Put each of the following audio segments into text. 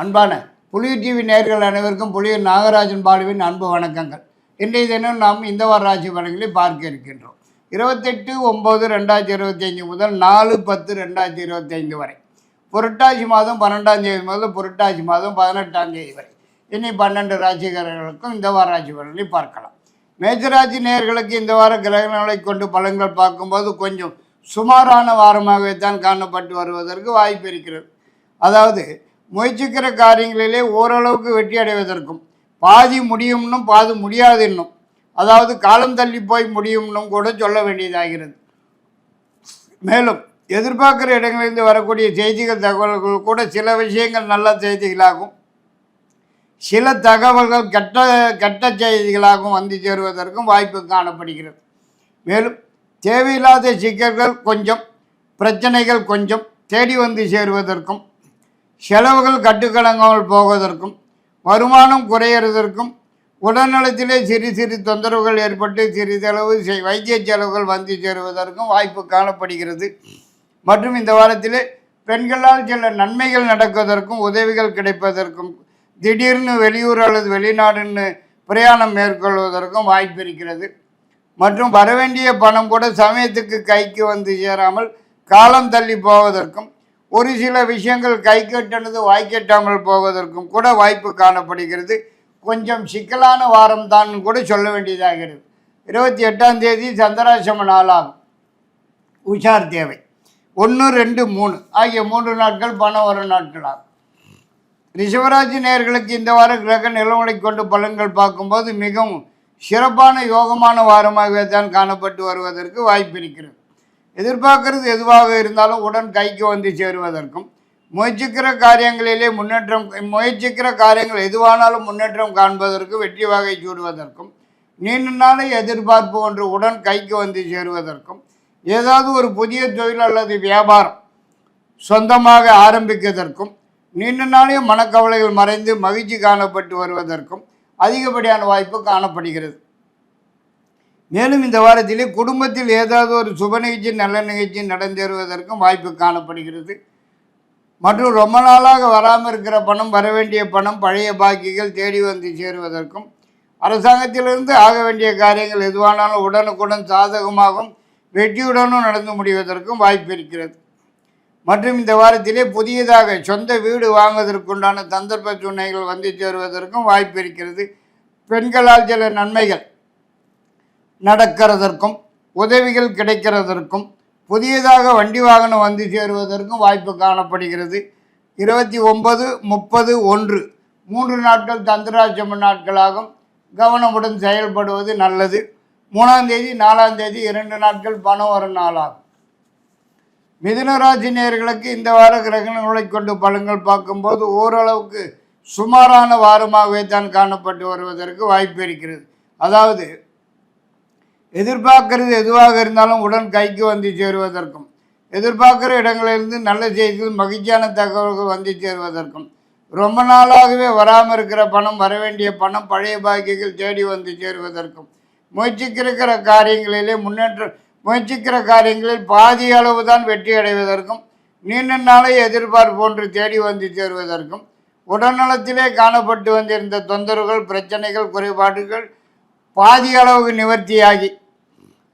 அன்பான புலிய டிவி நேர்கள் அனைவருக்கும் புலியூர் நாகராஜன் பாலுவின் அன்பு வணக்கங்கள். இன்றைய தினம் நாம் இந்த வார ராசி பலன்களை பார்க்க இருக்கின்றோம். இருபத்தெட்டு ஒம்பது ரெண்டாயிரத்தி இருபத்தைந்து முதல் நாலு பத்து ரெண்டாயிரத்தி இருபத்தைந்து வரை. புரட்டாசி மாதம் பன்னெண்டாம் தேதி முதல் புரட்டாசி மாதம் பதினெட்டாம் தேதி வரை. இனி பன்னெண்டு ராசிக்காரர்களுக்கும் இந்த வார ராசி பலன்களை பார்க்கலாம். மேஜராசி நேயர்களுக்கு இந்த வார கிரகணங்களை கொண்டு பலன்கள் பார்க்கும்போது கொஞ்சம் சுமாரான வாரமாகவே தான் காணப்பட்டு வருவதற்கு வாய்ப்பு இருக்கிறது. அதாவது முயற்சிக்கிற காரியங்களிலே ஓரளவுக்கு வெற்றி அடைவதற்கும் பாதி முடியும்னும் பாதி முடியாது இன்னும் அதாவது காலம் தள்ளி போய் முடியும்னும் கூட சொல்ல வேண்டியதாகிறது. மேலும் எதிர்பார்க்குற இடங்களிலிருந்து வரக்கூடிய செய்திகள் தகவல்கள் கூட சில விஷயங்கள் நல்ல செய்திகளாகும். சில தகவல்கள் கெட்ட கெட்ட செய்திகளாகவும் வந்து சேருவதற்கும் வாய்ப்பு காணப்படுகிறது. மேலும் தேவையில்லாத சிக்கல்கள் கொஞ்சம் பிரச்சனைகள் கொஞ்சம் தேடி வந்து சேருவதற்கும் செலவுகள் கட்டுக்கடங்காமல் போவதற்கும் வருமானம் குறையிறதற்கும் உடல்நலத்திலே சிறு சிறு தொந்தரவுகள் ஏற்பட்டு சிறிதளவு வைத்திய செலவுகள் வந்து சேருவதற்கும் வாய்ப்பு காணப்படுகிறது. மற்றும் இந்த வாரத்திலே பெண்களால் சில நன்மைகள் நடக்குவதற்கும் உதவிகள் கிடைப்பதற்கும் திடீர்னு வெளியூர் அல்லது வெளிநாடுன்னு பிரயாணம் மேற்கொள்வதற்கும் வாய்ப்பு இருக்கிறது. மற்றும் வரவேண்டிய பணம் கூட சமயத்துக்கு கைக்கு வந்து சேராமல் காலம் தள்ளி போவதற்கும் ஒரு சில விஷயங்கள் கை கட்டினது வாய்க்கெட்டாமல் போவதற்கும் கூட வாய்ப்பு காணப்படுகிறது. கொஞ்சம் சிக்கலான வாரம் தான் கூட சொல்ல வேண்டியதாகிறது. இருபத்தி எட்டாம் தேதி சந்திராசிரம நாளாகும். உஷார் தேவை. ஒன்று ரெண்டு மூணு. ஆகிய மூன்று நாட்கள் பணம் வரும் நாட்களாகும். ரிஷவராஜ் நேயர்களுக்கு இந்த வார கிரக நிலவலை கொண்டு பலன்கள் பார்க்கும்போது மிகவும் சிறப்பான யோகமான வாரமாகவே தான் காணப்பட்டு வருவதற்கு வாய்ப்பு இருக்கிறது. எதிர்பார்க்கறது எதுவாக இருந்தாலும் உடன் கைக்கு வந்து சேருவதற்கும் முயற்சிக்கிற காரியங்களிலே முன்னேற்றம் முயற்சிக்கிற காரியங்கள் எதுவானாலும் முன்னேற்றம் காண்பதற்கு வெற்றி வகை சூடுவதற்கும் நீண்ட நாளை எதிர்பார்ப்பு ஒன்று உடன் கைக்கு வந்து சேருவதற்கும் ஏதாவது ஒரு புதிய தொழில் அல்லது வியாபாரம் சொந்தமாக ஆரம்பிக்கதற்கும் நீண்ட நாளைய மனக்கவலைகள் மறைந்து மகிழ்ச்சி காணப்பட்டு வருவதற்கும் அதிகப்படியான வாய்ப்பு காணப்படுகிறது. மேலும் இந்த வாரத்திலே குடும்பத்தில் ஏதாவது ஒரு சுப நிகழ்ச்சி நல்ல நிகழ்ச்சி நடந்தேறுவதற்கும் வாய்ப்பு காணப்படுகிறது. மற்றும் ரொம்ப நாளாக வராமல் இருக்கிற பணம் வர வேண்டிய பணம் பழைய பாக்கிகள் தேடி வந்து சேருவதற்கும் அரசாங்கத்திலிருந்து ஆக வேண்டிய காரியங்கள் எதுவானாலும் உடனுக்குடன் சாதகமாகவும் வெற்றியுடனும் நடந்து முடிவதற்கும் வாய்ப்பு இருக்கிறது. மற்றும் இந்த வாரத்திலே புதியதாக சொந்த வீடு வாங்குவதற்குண்டான சந்தர்ப்ப சூழ்நிலைகள் வந்து சேருவதற்கும் வாய்ப்பு இருக்கிறது. பெண்களால் சில நன்மைகள். நடக்கிறதற்கும் உதவிகள் கிடைக்கிறதற்கும் புதியதாக வண்டி வாகனம் வந்து சேருவதற்கும் வாய்ப்பு காணப்படுகிறது. இருபத்தி ஒன்பது முப்பது ஒன்று மூன்று நாட்கள் தந்திராட்சம நாட்களாகும். கவனமுடன் செயல்படுவது நல்லது. மூணாம் தேதி நாலாம் தேதி இரண்டு நாட்கள் பணம் வரும் நாளாகும் மிதுனராசி நேர்களுக்கு இந்த வார கிரகணங்களை கொண்டு பலன்கள் பார்க்கும்போது ஓரளவுக்கு சுமாரான வாரமாகவே தான் காணப்பட்டு வருவதற்கு வாய்ப்பு இருக்கிறது. அதாவது எதிர்பார்க்கறது எதுவாக இருந்தாலும் உடன் கைக்கு வந்து சேருவதற்கும் எதிர்பார்க்குற இடங்களிலிருந்து நல்ல செய்திகள் மகிழ்ச்சியான தகவல்கள் வந்து சேருவதற்கும் ரொம்ப நாளாகவே வராமல் இருக்கிற பணம் வர வேண்டிய பணம் பழைய பாக்கிகள் தேடி வந்து சேருவதற்கும் முயற்சிக்கிற காரியங்களிலே முன்னேற்றம் முயற்சிக்கிற காரியங்களில் பாதி அளவு தான் வெற்றி அடைவதற்கும் நீண்ட நாளை எதிர்பார்ப்பு ஒன்று தேடி வந்து சேருவதற்கும் உடல்நலத்திலே காணப்பட்டு வந்திருந்த தொந்தரவுகள் பிரச்சனைகள் குறைபாடுகள் பாதி அளவுக்கு நிவர்த்தியாகி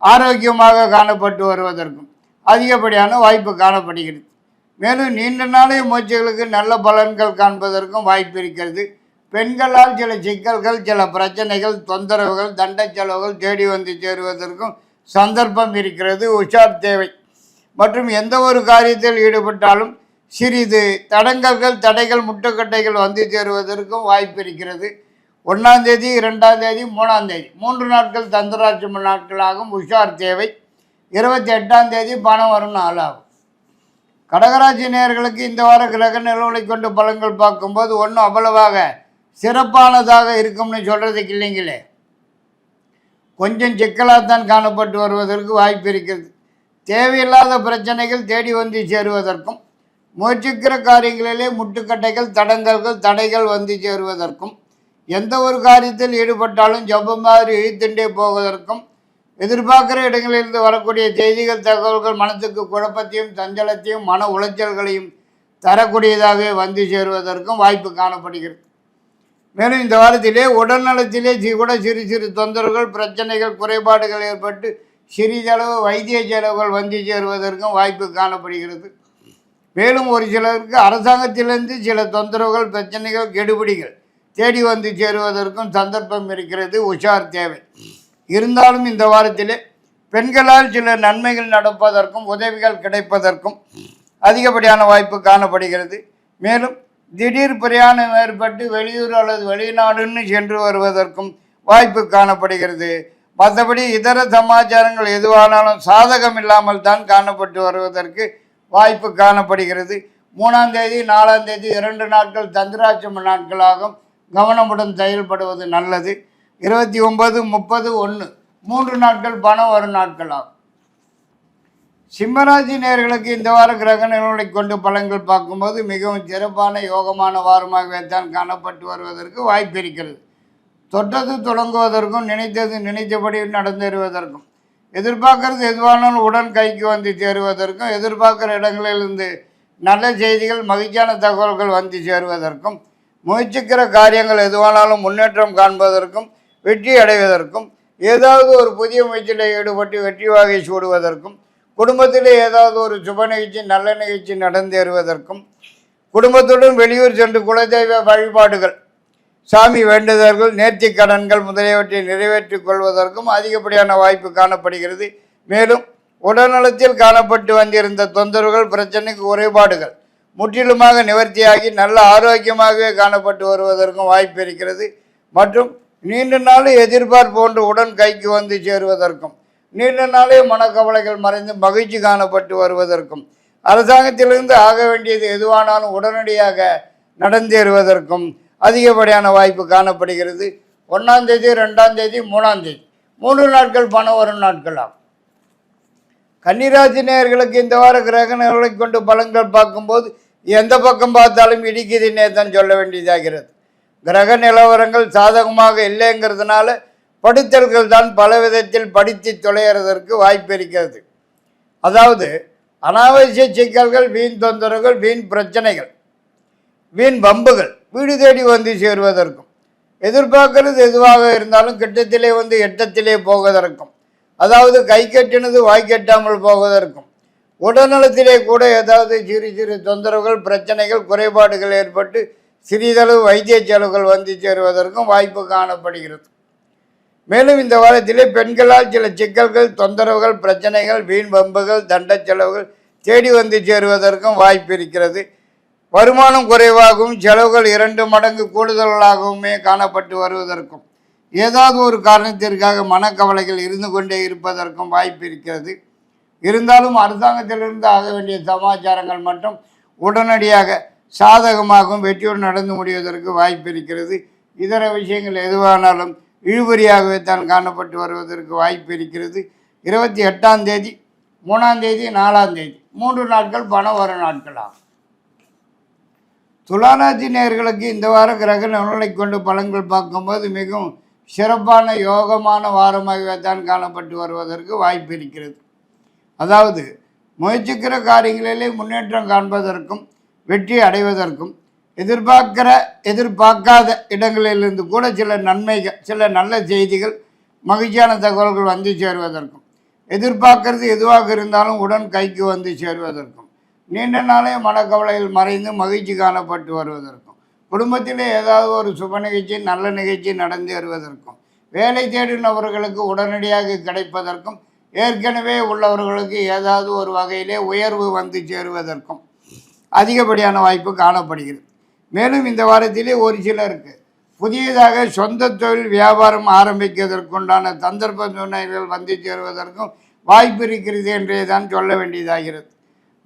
ஆரோக்கியமாக காணப்பட்டு வருவதற்கும் அதிகப்படியான வாய்ப்பு காணப்படுகிறது. மேலும் நீண்ட நாளைய முயற்சிகளுக்கு நல்ல பலன்கள் காண்பதற்கும் வாய்ப்பு இருக்கிறது. பெண்களால் சில சிக்கல்கள் சில பிரச்சனைகள் தொந்தரவுகள் தண்ட செலவுகள் தேடி வந்து சேருவதற்கும் சந்தர்ப்பம் இருக்கிறது. உஷார் தேவை. மற்றும் எந்த ஒரு காரியத்தில் ஈடுபட்டாலும் சிறிது தடங்கல்கள் தடைகள் முட்டுக்கட்டைகள் வந்து சேருவதற்கும் வாய்ப்பு இருக்கிறது. ஒன்றாம் தேதி இரண்டாம் தேதி மூணாம் தேதி. மூன்று நாட்கள் தந்திராட்சம நாட்களாகும். உஷார் தேவை. இருபத்தி எட்டாம் தேதி பணம் வரும் நாளாகும். கடகராசி நேர்களுக்கு இந்த வார கிரக நிலவலை கொண்டு பலன்கள் பார்க்கும்போது ஒன்றும் அவ்வளவாக சிறப்பானதாக இருக்கும்னு சொல்கிறதுக்கு இல்லைங்களே. கொஞ்சம் சிக்கலாகத்தான் காணப்பட்டு வருவதற்கு வாய்ப்பு இருக்கிறது. தேவையில்லாத பிரச்சனைகள் தேடி வந்து சேருவதற்கும் முயற்சிக்கிற காரியங்களிலே முட்டுக்கட்டைகள் தடங்கல்கள் தடைகள் வந்து சேருவதற்கும் எந்த ஒரு காரியத்தில் ஈடுபட்டாலும் ஜப்பம் மாதிரி இழுத்துண்டே போவதற்கும் எதிர்பார்க்குற இடங்களிலிருந்து வரக்கூடிய செய்திகள் தகவல்கள் மனத்துக்கு குழப்பத்தையும் சஞ்சலத்தையும் மன உளைச்சல்களையும் தரக்கூடியதாகவே வந்து சேருவதற்கும் வாய்ப்பு காணப்படுகிறது. மேலும் இந்த வாரத்திலே உடல்நலத்திலே கூட சிறு சிறு தொந்தரவுகள் பிரச்சனைகள் குறைபாடுகள் ஏற்பட்டு சிறிதளவு வைத்திய செலவுகள் வந்து சேருவதற்கும் வாய்ப்பு காணப்படுகிறது. மேலும் ஒரு சிலருக்கு அரசாங்கத்திலிருந்து சில தொந்தரவுகள் பிரச்சனைகள் கெடுபிடிகள் தேடி வந்து சேருவதற்கும் சந்தர்ப்பம் இருக்கிறது உஷார் தேவை. இருந்தாலும் இந்த வாரத்திலே பெண்களால் சில நன்மைகள் நடப்பதற்கும் உதவிகள் கிடைப்பதற்கும் அதிகப்படியான வாய்ப்பு காணப்படுகிறது. மேலும் திடீர் பிரயாணம் ஏற்பட்டு வெளியூர் அல்லது வெளிநாடுன்னு சென்று வருவதற்கும் வாய்ப்பு காணப்படுகிறது. மற்றபடி இதர சமாச்சாரங்கள் எதுவானாலும் சாதகம் இல்லாமல் தான் காணப்பட்டு வருவதற்கு வாய்ப்பு காணப்படுகிறது. மூணாம் தேதி நாலாம் தேதி இரண்டு நாட்கள் தந்திராட்சம நாட்களாகும். கவனமுடன் செயல்படுவது நல்லது. இருபத்தி ஒன்பது முப்பது ஒன்று மூன்று நாட்கள் பணம் வரும் நாட்களாகும். சிம்மராசி நேர்களுக்கு இந்த வார கிரக நிலவுகளை கொண்டு பலன்கள் பார்க்கும்போது மிகவும் சிறப்பான யோகமான வாரமாகவே தான் காணப்பட்டு வருவதற்கு வாய்ப்பு இருக்கிறது. தொட்டது தொடங்குவதற்கும் நினைத்தது நினைத்தபடி நடந்தேறுவதற்கும் எதிர்பார்க்கறது எதுவானாலும் உடன் கைக்கு வந்து சேருவதற்கும் எதிர்பார்க்குற இடங்களிலிருந்து நல்ல செய்திகள் மகிழ்ச்சியான தகவல்கள் வந்து சேருவதற்கும் முயற்சிக்கிற காரியங்கள் எதுவானாலும் முன்னேற்றம் காண்பதற்கும் வெற்றி அடைவதற்கும் ஏதாவது ஒரு புதிய முயற்சியில் ஈடுபட்டு வெற்றி வாகை சூடுவதற்கும் குடும்பத்திலே ஏதாவது ஒரு சுப நிகழ்ச்சி நல்ல நிகழ்ச்சி நடந்தேறுவதற்கும் குடும்பத்துடன் வெளியூர் சென்று குலதெய்வ வழிபாடுகள் சாமி வேண்டுதல்கள் நேர்த்தி கடன்கள் முதலியவற்றை நிறைவேற்றிக் கொள்வதற்கும் அதிகப்படியான வாய்ப்பு காணப்படுகிறது. மேலும் உடல்நலத்தில் காணப்பட்டு வந்திருந்த தொந்தரவுகள் பிரச்சனைக்கு குறைபாடுகள் முற்றிலுமாக நிவர்த்தியாகி நல்ல ஆரோக்கியமாகவே காணப்பட்டு வருவதற்கும் வாய்ப்பு இருக்கிறது. மற்றும் நீண்ட நாள் எதிர்பார்ப்பு ஒன்று உடன் கைக்கு வந்து சேருவதற்கும் நீண்ட நாளே மனக்கவலைகள் மறைந்து மகிழ்ச்சி காணப்பட்டு வருவதற்கும் அரசாங்கத்திலிருந்து ஆக வேண்டியது எதுவானாலும் உடனடியாக நடந்தேறுவதற்கும் அதிகப்படியான வாய்ப்பு காணப்படுகிறது. ஒன்றாம் தேதி ரெண்டாம் தேதி மூணாம் தேதி. மூன்று நாட்கள் பணம் வரும் நாட்களாகும் கன்னிராசி நேயர்களுக்கு இந்த வார கிரக கொண்டு பலன்கள் பார்க்கும்போது எந்த பக்கம் பார்த்தாலும் இடிக்குதுன்னே தான் சொல்ல வேண்டியதாகிறது. கிரக நிலவரங்கள் சாதகமாக இல்லைங்கிறதுனால படித்தல்கள் தான் பல விதத்தில் படித்து தொலைகிறதற்கு வாய்ப்பு இருக்கிறது. அதாவது அனாவசிய சிக்கல்கள் வீண் தொந்தரவுகள் வீண் பிரச்சனைகள் வீண் பம்புகள் வீடு தேடி வந்து சேருவதற்கும் எதிர்பார்க்கிறது எதுவாக இருந்தாலும் கிட்டத்திலே வந்து எட்டத்திலே போவதற்கும் அதாவது கை கட்டினது வாய் கட்டாமல் போவதற்கும் உடல்நலத்திலே கூட ஏதாவது சிறு சிறு தொந்தரவுகள் பிரச்சனைகள் குறைபாடுகள் ஏற்பட்டு சிறிதளவு வைத்திய செலவுகள் வந்து சேருவதற்கும் வாய்ப்பு காணப்படுகிறது. மேலும் இந்த வாரத்திலே பெண்களால் சில சிக்கல்கள் தொந்தரவுகள் பிரச்சனைகள் வீண் வம்புகள் தண்ட செலவுகள் தேடி வந்து சேருவதற்கும் வாய்ப்பு இருக்கிறது. வருமானம் குறைவாகவும் செலவுகள் இரண்டு மடங்கு கூடுதலாகவுமே காணப்பட்டு வருவதற்கும் ஏதாவது ஒரு காரணத்திற்காக மனக்கவலைகள் இருந்து கொண்டே இருப்பதற்கும் வாய்ப்பு இருக்கிறது. இருந்தாலும் அரசாங்கத்திலிருந்து ஆக வேண்டிய சமாச்சாரங்கள் மட்டும் உடனடியாக சாதகமாகவும் வெற்றியுடன் நடந்து முடிவதற்கு வாய்ப்பு இருக்கிறது. இதர விஷயங்கள் எதுவானாலும் இழுபறியாகவே தான் காணப்பட்டு வருவதற்கு வாய்ப்பு இருக்கிறது. இருபத்தி எட்டாம் தேதி மூணாம் தேதி நாலாம் தேதி. மூன்று நாட்கள் பணம் வரும் நாட்களாகும் துளாராசி நேர்களுக்கு இந்த வார கிரக நிலை கொண்டு பலன்கள் பார்க்கும்போது மிகவும் சிறப்பான யோகமான வாரமாகவே தான் காணப்பட்டு வருவதற்கு வாய்ப்பு இருக்கிறது. அதாவது முயற்சிக்கிற காரியங்களிலே முன்னேற்றம் காண்பதற்கும் வெற்றி அடைவதற்கும் எதிர்பார்க்கிற எதிர்பார்க்காத இடங்களிலிருந்து கூட சில நன்மைகள் சில நல்ல செய்திகள் மகிழ்ச்சியான தகவல்கள் வந்து சேருவதற்கும் எதிர்பார்க்கறது எதுவாக இருந்தாலும் உடன் கைக்கு வந்து சேருவதற்கும் நீண்ட நாளே மனக்கவலையில் மறைந்து மகிழ்ச்சி காணப்பட்டு வருவதற்கும் குடும்பத்திலே ஏதாவது ஒரு சுப நிகழ்ச்சி நல்ல நிகழ்ச்சி நடந்து வருவதற்கும் வேலை தேடினவர்களுக்கு உடனடியாக கிடைப்பதற்கும் ஏற்கனவே உள்ளவர்களுக்கு ஏதாவது ஒரு வகையிலே உயர்வு வந்து சேருவதற்கும் அதிகப்படியான வாய்ப்பு காணப்படுகிறது. மேலும் இந்த வாரத்திலே ஒரு சிலருக்கு புதியதாக சொந்த தொழில் வியாபாரம் ஆரம்பிக்கிறதற்குண்டான சந்தர்ப்ப சூழ்நிலைகள் வந்து சேருவதற்கும் வாய்ப்பு இருக்கிறது என்றே தான் சொல்ல வேண்டியதாகிறது.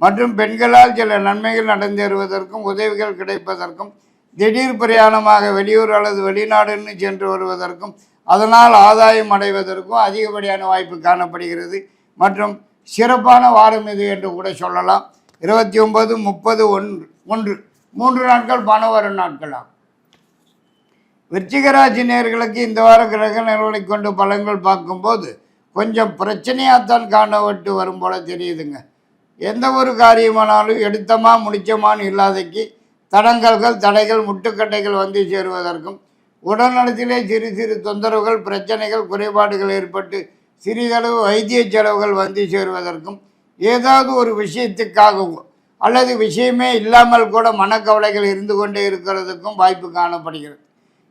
மற்றும் பெண்களால் சில நன்மைகள் நடந்தேறுவதற்கும் உதவிகள் கிடைப்பதற்கும் திடீர் பிரயாணமாக வெளியூர் அல்லது வெளிநாடுன்னு சென்று வருவதற்கும் அதனால் ஆதாயம் அடைவதற்கும் அதிகப்படியான வாய்ப்பு காணப்படுகிறது. மற்றும் சிறப்பான வாரம் இது என்று கூட சொல்லலாம். இருபத்தி ஒன்பது முப்பது ஒன்று ஒன்று மூன்று நாட்கள் பண வரும் நாட்களாகும். விருச்சிகராசி நேர்களுக்கு இந்த வார கிரக நிலவலை கொண்டு பலன்கள் பார்க்கும்போது கொஞ்சம் பிரச்சனையாகத்தான் காணப்பட்டு வரும் போல தெரியுதுங்க. எந்த ஒரு காரியமானாலும் எடுத்தமா முடிச்சமான்னு இல்லாதைக்கு தடங்கல்கள் தடைகள் முட்டுக்கட்டைகள் வந்து சேருவதற்கும் உடல்நலத்திலே சிறு சிறு தொந்தரவுகள் பிரச்சனைகள் குறைபாடுகள் ஏற்பட்டு சிறிதளவு வைத்திய செலவுகள் வந்து சேருவதற்கும் ஏதாவது ஒரு விஷயத்துக்காகவும் அல்லது விஷயமே இல்லாமல் கூட மனக்கவலைகள் இருந்து கொண்டே இருக்கிறதுக்கும் வாய்ப்பு காணப்படுகிறது.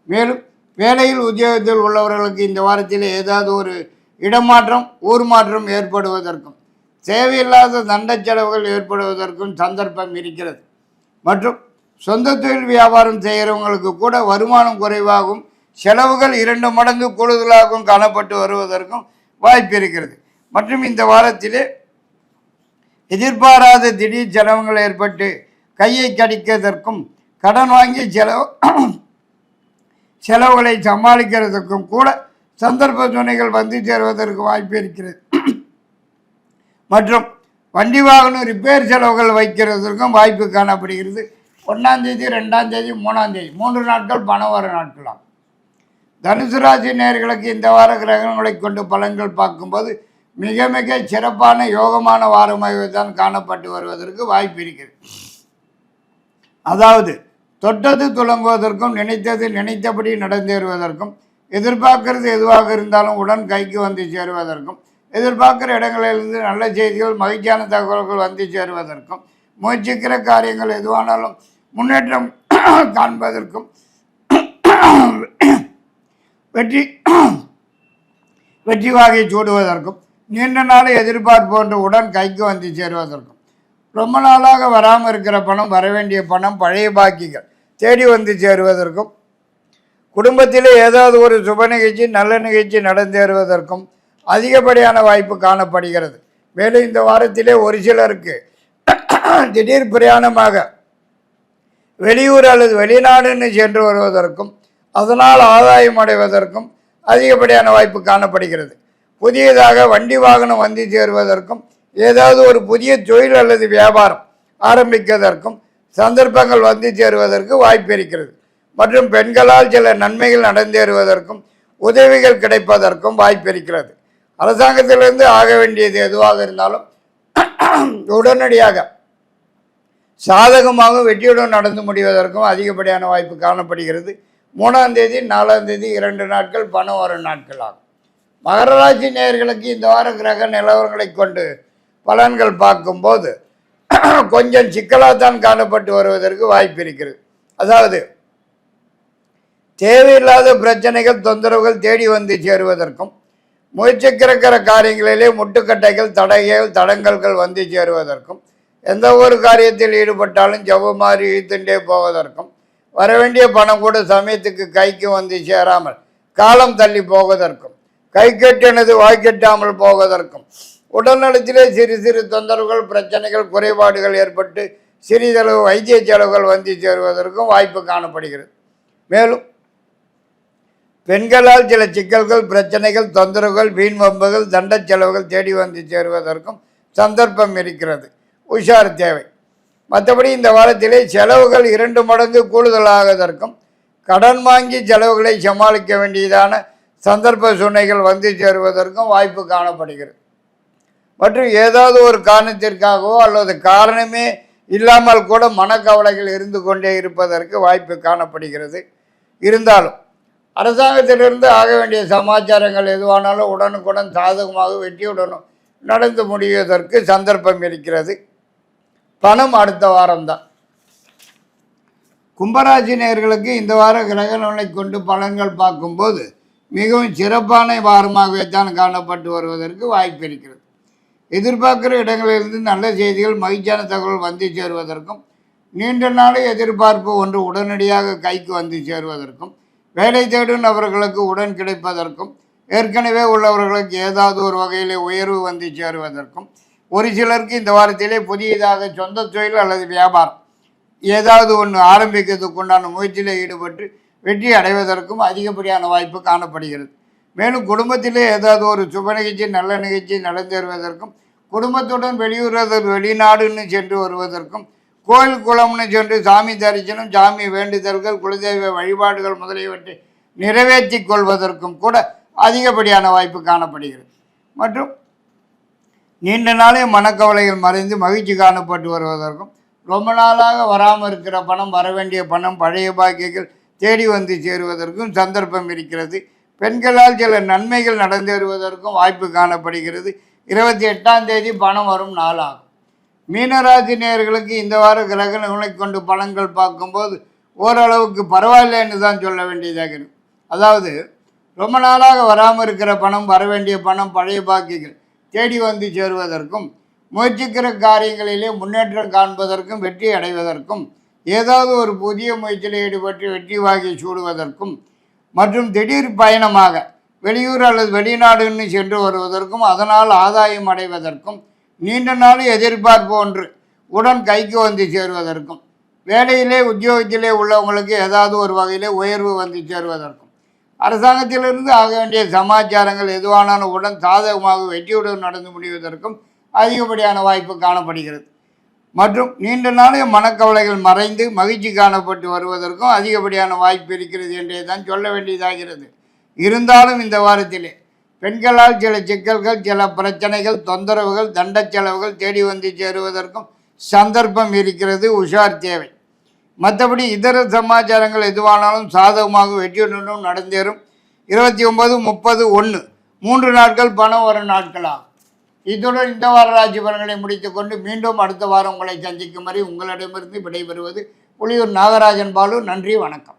மேலும் வேலையில் உத்தியோகத்தில் உள்ளவர்களுக்கு இந்த வாரத்தில் ஏதாவது ஒரு இடமாற்றம் ஊர் மாற்றம் ஏற்படுவதற்கும் தேவையில்லாத தண்ட செலவுகள் ஏற்படுவதற்கும் சந்தர்ப்பம் இருக்கிறது. மற்றும் சொந்த தொழில் வியாபாரம் செய்கிறவங்களுக்கு கூட வருமானம் குறைவாகும். செலவுகள் இரண்டு மடங்கு கூடுதலாகவும் காணப்பட்டு வருவதற்கும் வாய்ப்பு இருக்கிறது. மற்றும் இந்த வாரத்திலே எதிர்பாராத திடீர் செலவுகள் ஏற்பட்டு கையை கடிக்கிறதற்கும் கடன் வாங்கி செலவு செலவுகளை சமாளிக்கிறதுக்கும் கூட சந்தர்ப்ப துணைகள் வந்து சேருவதற்கு வாய்ப்பு இருக்கிறது. மற்றும் வண்டி வாகனம் ரிப்பேர் செலவுகள் வைக்கிறதுக்கும் வாய்ப்பு காணப்படுகிறது. ஒன்றாந்தேதி ரெண்டாந்தேதி மூணாந்தேதி மூன்று நாட்கள் பணம் வர நாட்களாம். தனுசு ராசி நேர்களுக்கு இந்த வார கிரகங்களை கொண்டு பலன்கள் பார்க்கும்போது மிக மிக சிறப்பான யோகமான வாரமாக தான் காணப்பட்டு வருவதற்கு வாய்ப்பு இருக்கிறது. அதாவது தொட்டது துளங்குவதற்கும் நினைத்தது நினைத்தபடி நடந்தேறுவதற்கும் எதிர்பார்க்கறது எதுவாக இருந்தாலும் உடன் கைக்கு வந்து சேருவதற்கும் எதிர்பார்க்குற இடங்களிலிருந்து நல்ல செய்திகள் மகிழ்ச்சியான தகவல்கள் வந்து சேருவதற்கும் முயற்சிக்கிற காரியங்கள் எதுவானாலும் முன்னேற்றம் காண்பதற்கும் வெற்றி வெற்றி வாகை சூடுவதற்கும் நீண்ட நாள் எதிர்பார்ப்போன்று உடன் கைக்கு வந்து சேருவதற்கும் ரொம்ப நாளாக வராமல் இருக்கிற பணம் வர வேண்டிய பணம் பழைய பாக்கிகள் தேடி வந்து சேருவதற்கும் குடும்பத்திலே ஏதாவது ஒரு சுப நிகழ்ச்சி நல்ல நிகழ்ச்சி நடந்தேறுவதற்கும் அதிகப்படியான வாய்ப்பு காணப்படுகிறது. மேலும் இந்த வாரத்திலே ஒரு சிலருக்கு திடீர் பிரயாணமாக வெளியூர் அல்லது வெளிநாடுன்னு சென்று வருவதற்கும் அதனால் ஆதாயம் அடைவதற்கும் அதிகப்படியான வாய்ப்பு காணப்படுகிறது. புதியதாக வண்டி வாகனம் வந்து சேருவதற்கும் ஏதாவது ஒரு புதிய தொழில் அல்லது வியாபாரம் ஆரம்பிப்பதற்கும் சந்தர்ப்பங்கள் வந்து சேருவதற்கு வாய்ப்பு இருக்கிறது. மற்றும் பெண்களால் சில நன்மைகள் நடந்தேறுவதற்கும் உதவிகள் கிடைப்பதற்கும் வாய்ப்பு இருக்கிறது. அரசாங்கத்திலிருந்து ஆக வேண்டியது எதுவாக இருந்தாலும் உடனடியாக சாதகமாக வெற்றியுடன் நடந்து முடிவதற்கும் அதிகப்படியான வாய்ப்பு காணப்படுகிறது. மூணாம் தேதி நாலாம் தேதி இரண்டு நாட்கள் பணம் வரும் நாட்கள் ஆகும். மகர ராசி நேயர்களுக்கு இந்த வார கிரக நிலவரங்களை கொண்டு பலன்கள் பார்க்கும்போது கொஞ்சம் சிக்கலாகத்தான் காணப்பட்டு வருவதற்கு வாய்ப்பு இருக்கிறது. அதாவது தேவையில்லாத பிரச்சனைகள் தொந்தரவுகள் தேடி வந்து சேருவதற்கும் முயற்சிக்கிறக்கிற காரியங்களிலே முட்டுக்கட்டைகள் தடைகள் தடங்கல்கள் வந்து சேருவதற்கும் எந்த ஒரு காரியத்தில் ஈடுபட்டாலும் ஜபமாறி இழுத்துட்டே போவதற்கும் வரவேண்டிய பணம் கூட சமயத்துக்கு கைக்கு வந்து சேராமல் காலம் தள்ளி போவதற்கும் கை கட்டினது வாய்க்கெட்டாமல் போவதற்கும் உடல்நலத்திலே சிறு சிறு தொந்தரவுகள் பிரச்சனைகள் குறைபாடுகள் ஏற்பட்டு சிறிதளவு வைத்திய செலவுகள் வந்து சேருவதற்கும் வாய்ப்பு காணப்படுகிறது. மேலும் பெண்களால் சில சிக்கல்கள் பிரச்சனைகள் தொந்தரவுகள் வீண் வம்புகள் தண்ட செலவுகள் தேடி வந்து சேருவதற்கும் சந்தர்ப்பம் இருக்கிறது. உஷார் தேவை. மற்றபடி இந்த வாரத்திலே செலவுகள் இரண்டு மடங்கு கூடுதலாகதற்கும் கடன் வாங்கி செலவுகளை சமாளிக்க வேண்டியதான சந்தர்ப்ப சூழ்நிலைகள் வந்து சேருவதற்கும் வாய்ப்பு காணப்படுகிறது. மற்றும் ஏதாவது ஒரு காரணத்திற்காகவோ அல்லது காரணமே இல்லாமல் கூட மனக்கவலைகள் இருந்து கொண்டே இருப்பதற்கு வாய்ப்பு காணப்படுகிறது. இருந்தாலும் அரசாங்கத்திலிருந்து ஆக வேண்டிய சமாச்சாரங்கள் எதுவானாலும் உடனுக்குடன் சாதகமாக வெற்றியுடனும் நடந்து முடிவதற்கு சந்தர்ப்பம் இருக்கிறது. பணம் அடுத்த வாரம்தான். கும்பராசி நேர்களுக்கு இந்த வார கிரகணங்களை கொண்டு பலன்கள் பார்க்கும்போது மிகவும் சிறப்பான வாரமாகவே தான் காணப்பட்டு வருவதற்கு வாய்ப்பு இருக்கிறது. எதிர்பார்க்கிற இடங்களிலிருந்து நல்ல செய்திகள் மகிழ்ச்சியான தகவல் வந்து சேருவதற்கும் நீண்ட நாளை எதிர்பார்ப்பு ஒன்று உடனடியாக கைக்கு வந்து சேருவதற்கும் வேலை தேடும் நபர்களுக்கு உடன் கிடைப்பதற்கும் ஏற்கனவே உள்ளவர்களுக்கு ஏதாவது ஒரு வகையிலே உயர்வு வந்து சேருவதற்கும் ஒரு சிலருக்கு இந்த வாரத்திலே புதியதாக சொந்த தொழில் அல்லது வியாபாரம் ஏதாவது ஒன்று ஆரம்பிக்கிறதுக்கு உண்டான முயற்சியில் ஈடுபட்டு வெற்றி அடைவதற்கும் அதிகப்படியான வாய்ப்பு காணப்படுகிறது. மேலும் குடும்பத்திலே ஏதாவது ஒரு சுப நிகழ்ச்சி நல்ல நிகழ்ச்சி நடந்தேறுவதற்கும் குடும்பத்துடன் வெளியூர் வெளிநாடுன்னு சென்று வருவதற்கும் கோயில் குளம்னு சென்று சாமி தரிசனம் சாமி வேண்டுதல்கள் குலதெய்வ வழிபாடுகள் முதலியவற்றை நிறைவேற்றி கொள்வதற்கும் கூட அதிகப்படியான வாய்ப்பு காணப்படுகிறது. மற்றும் நீண்ட நாளே மனக்கவலைகள் மறைந்து மகிழ்ச்சி காணப்பட்டு வருவதற்கும் ரொம்ப நாளாக வராமல் இருக்கிற பணம் வர வேண்டிய பணம் பழைய பாக்கியங்கள் தேடி வந்து சேருவதற்கும் சந்தர்ப்பம் இருக்கிறது. பெண்களால் சில நன்மைகள் நடந்தேறுவதற்கும் வாய்ப்பு காணப்படுகிறது. இருபத்தி எட்டாம் தேதி பணம் வரும் நாளாகும். மீனராசினியர்களுக்கு இந்த வார கிரகணங்களை கொண்டு பலன்கள் பார்க்கும்போது ஓரளவுக்கு பரவாயில்லைன்னு தான் சொல்ல வேண்டியதாக இருக்கும் அதாவது ரொம்ப நாளாக வராமல் இருக்கிற பணம் வர வேண்டிய பணம் பழைய பாக்கிகள் தேடி வந்து சேருவதற்கும் முயற்சிக்கிற காரியங்களிலே முன்னேற்றம் காண்பதற்கும் வெற்றி அடைவதற்கும் ஏதாவது ஒரு புதிய முயற்சியில் ஈடுபட்டு வெற்றி வாங்கி சூடுவதற்கும் மற்றும் திடீர் பயணமாக வெளியூர் அல்லது வெளிநாடுன்னு சென்று வருவதற்கும் அதனால் ஆதாயம் அடைவதற்கும் நீண்ட நாள் எதிர்பார்ப்பு ஒன்று உடன் கைக்கு வந்து சேருவதற்கும் வேலையிலே உத்தியோகத்திலே உள்ளவங்களுக்கு ஏதாவது ஒரு வகையிலே உயர்வு வந்து சேருவதற்கும். அரசாங்கத்திலிருந்து ஆக வேண்டிய சமாச்சாரங்கள் எதுவானாலும் உடன் சாதகமாக வெற்றியுடன் நடந்து முடிவதற்கும் அதிகப்படியான வாய்ப்பு காணப்படுகிறது. மற்றும் நீண்ட நாளைய மனக்கவலைகள் மறைந்து மகிழ்ச்சி காணப்பட்டு வருவதற்கும் அதிகப்படியான வாய்ப்பு இருக்கிறது என்றே தான் சொல்ல வேண்டியதாகிறது. இருந்தாலும் இந்த வாரத்திலே பெண்களால் சில சிக்கல்கள் சில பிரச்சனைகள் தொந்தரவுகள் தண்ட செலவுகள் தேடி வந்து சேருவதற்கும் சந்தர்ப்பம் இருக்கிறது. உஷார் தேவை. மற்றபடி இதர சமாச்சாரங்கள் எதுவானாலும் சாதகமாக வெற்றியுடனும் நடந்தேறும். இருபத்தி ஒன்பது முப்பது ஒன்று மூன்று நாட்கள் பணம் வரும் நாட்களாகும் இத்துடன் இந்த வார ராசி பலன்களை முடித்துக்கொண்டு மீண்டும் அடுத்த வாரம் உங்களை சந்திக்கும் வரை உங்களிடமிருந்து விடைபெறுவது புலியூர் நாகராஜன் பாலு. நன்றி வணக்கம்.